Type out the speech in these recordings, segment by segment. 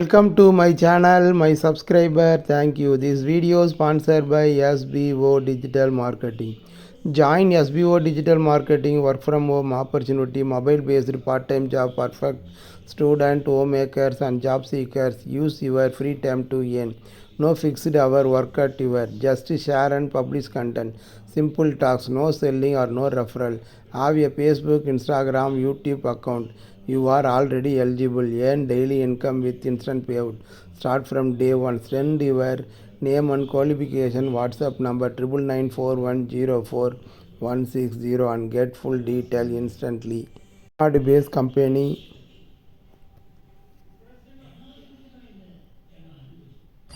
Welcome to my channel, my subscriber. Thank you. This video sponsored by SBO Digital Marketing. Join SBO Digital Marketing work from home opportunity, mobile based part time job, perfect student, homemakers, and job seekers. Use your free time to earn. No fixed hour work at your. Just share and publish content. Simple talks, no selling or no referral. Have a Facebook, Instagram, YouTube account. You are already eligible. Earn daily income with instant payout. Start from day one. Send your name and qualification. WhatsApp number triple nine four one zero four one six zero and get full detail instantly. Card based company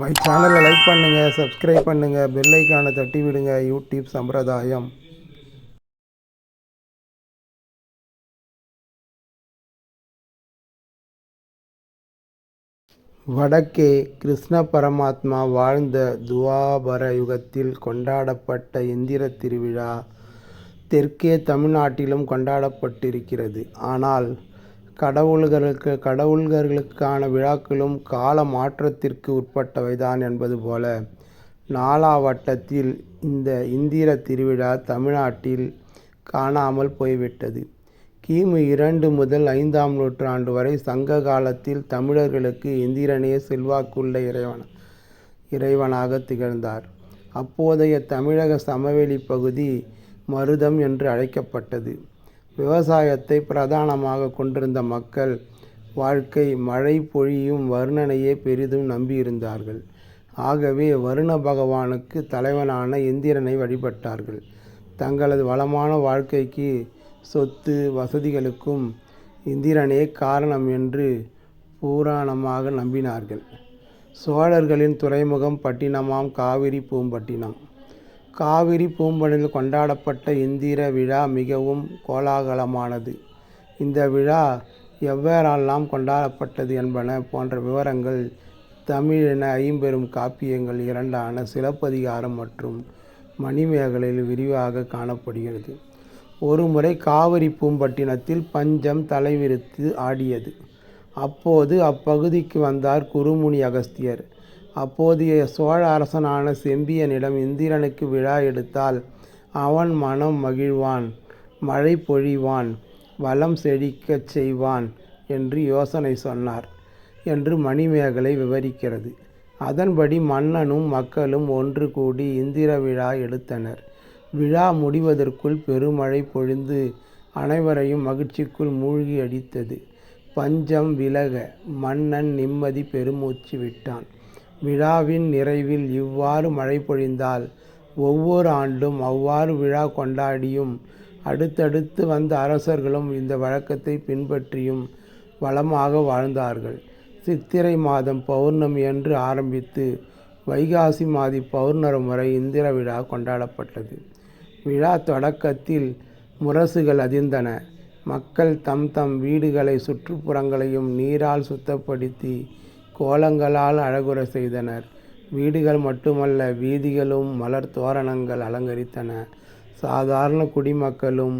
my சேனலை like பண்ணுங்கள் subscribe பண்ணுங்கள் bell ஐக்கானை தட்டி விடுங்க. YouTube சம்பிரதாயம். வடக்கே கிருஷ்ண பரமாத்மா வாழ்ந்த துவாபர யுகத்தில் கொண்டாடப்பட்ட இந்திர திருவிழா தெற்கே தமிழ்நாட்டிலும் கொண்டாடப்பட்டிருக்கிறது. ஆனால் கடவுள்களுக்கு கடவுள்களுக்கான விழாக்களும் கால மாற்றத்திற்கு உட்பட்டவைதான் என்பது போல நாலாவட்டத்தில் இந்த இந்திர திருவிழா தமிழ்நாட்டில் காணாமல் போய்விட்டது. கிமு இரண்டு முதல் ஐந்தாம் நூற்றாண்டு வரை சங்க காலத்தில் தமிழர்களுக்கு இந்திரனே செல்வாக்குள்ள இறைவன் இறைவனாக திகழ்ந்தார். அப்போதைய தமிழக சமவெளி பகுதி மருதம் என்று அழைக்கப்பட்டது. விவசாயத்தை பிரதானமாக கொண்டிருந்த மக்கள் வாழ்க்கை மழை பொழியும் வருணனையே பெரிதும் நம்பியிருந்தார்கள். ஆகவே வருண பகவானுக்கு தலைவனான இந்திரனை வழிபட்டார்கள். தங்களது வளமான வாழ்க்கைக்கு சொத்து வசதிகளுக்கும் இந்திரனே காரணம் என்று புராணமாக நம்பினார்கள். சோழர்களின் துறைமுகம் பட்டினமாம் காவிரி பூம்பட்டினம். காவிரி பூம்பனில் கொண்டாடப்பட்ட இந்திர விழா மிகவும் கோலாகலமானது. இந்த விழா எவ்வாறெல்லாம் கொண்டாடப்பட்டது என்பன போன்ற விவரங்கள் தமிழென ஐம்பெரும் காப்பியங்கள் இரண்டான சிலப்பதிகாரம் மற்றும் மணிமேகலையில் விரிவாக காணப்படுகிறது. ஒருமுறை காவிரி பூம்பட்டினத்தில் பஞ்சம் தலைவிரித்து ஆடியது. அப்போது அப்பகுதிக்கு வந்தார் குருமுனி அகஸ்தியர். அப்போதைய சோழ அரசனான செம்பியனிடம் இந்திரனுக்கு விழா எடுத்தால் அவன் மனம் மகிழ்வான் மழை பொழிவான் வளம் செழிக்கச் செய்வான் என்று யோசனை சொன்னார் என்று மணிமேகலை விவரிக்கிறது. அதன்படி மன்னனும் மக்களும் ஒன்று கூடி இந்திர விழா எடுத்தனர். விழா முடிவதற்குள் பெருமழை பொழிந்து அனைவரையும் மகிழ்ச்சிக்குள் மூழ்கி அடித்தது. பஞ்சம் விலக மன்னன் நிம்மதி பெருமூச்சு விட்டான். விழாவின் நிறைவில் இவ்வாறு மழை பொழிந்தால் ஒவ்வொரு ஆண்டும் அவ்வாறு விழா கொண்டாடியும் அடுத்தடுத்து வந்த அரசர்களும் இந்த வழக்கத்தை பின்பற்றியும் வளமாக வாழ்ந்தார்கள். சித்திரை மாதம் பௌர்ணமி என்று ஆரம்பித்து வைகாசி மாதி பௌர்ணரம் வரை இந்திர விழா கொண்டாடப்பட்டது. விழா தொடக்கத்தில் முரசுகள் அதிர்ந்தன. மக்கள் தம் தம் வீடுகளை சுற்றுப்புறங்களையும் நீரால் சுத்தப்படுத்தி கோலங்களால் அழகுற செய்தனர். வீடுகள் மட்டுமல்ல வீதிகளும் மலர் தோரணங்கள் அலங்கரித்தன. சாதாரண குடிமக்களும்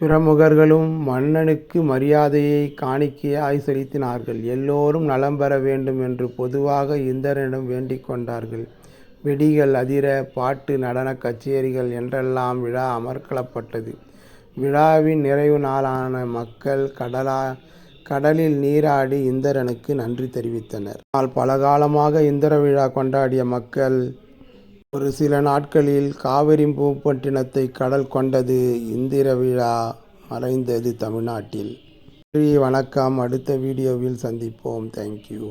பிரமுகர்களும் மன்னனுக்கு மரியாதையை காணிக்கையாய் செலுத்தினார்கள் எல்லோரும் நலம் பெற வேண்டும் என்று பொதுவாக இந்திரனிடம் வேண்டிக் கொண்டார்கள். வெடிகள் அதிர பாட்டு நடன கச்சேரிகள் என்றெல்லாம் விழா அமர்க்களப்பட்டது. விழாவின் நிறைவு நாளான மக்கள் கடலா கடலில் நீராடி இந்திரனுக்கு நன்றி தெரிவித்தனர். ஆனால் பல காலமாக இந்திர விழா கொண்டாடிய மக்கள் ஒரு சில நாட்களில் காவிரி பூப்பட்டினத்தை கடல் கொண்டது இந்திர விழா மறைந்தது தமிழ்நாட்டில். நன்றி வணக்கம். அடுத்த வீடியோவில் சந்திப்போம். தேங்க்யூ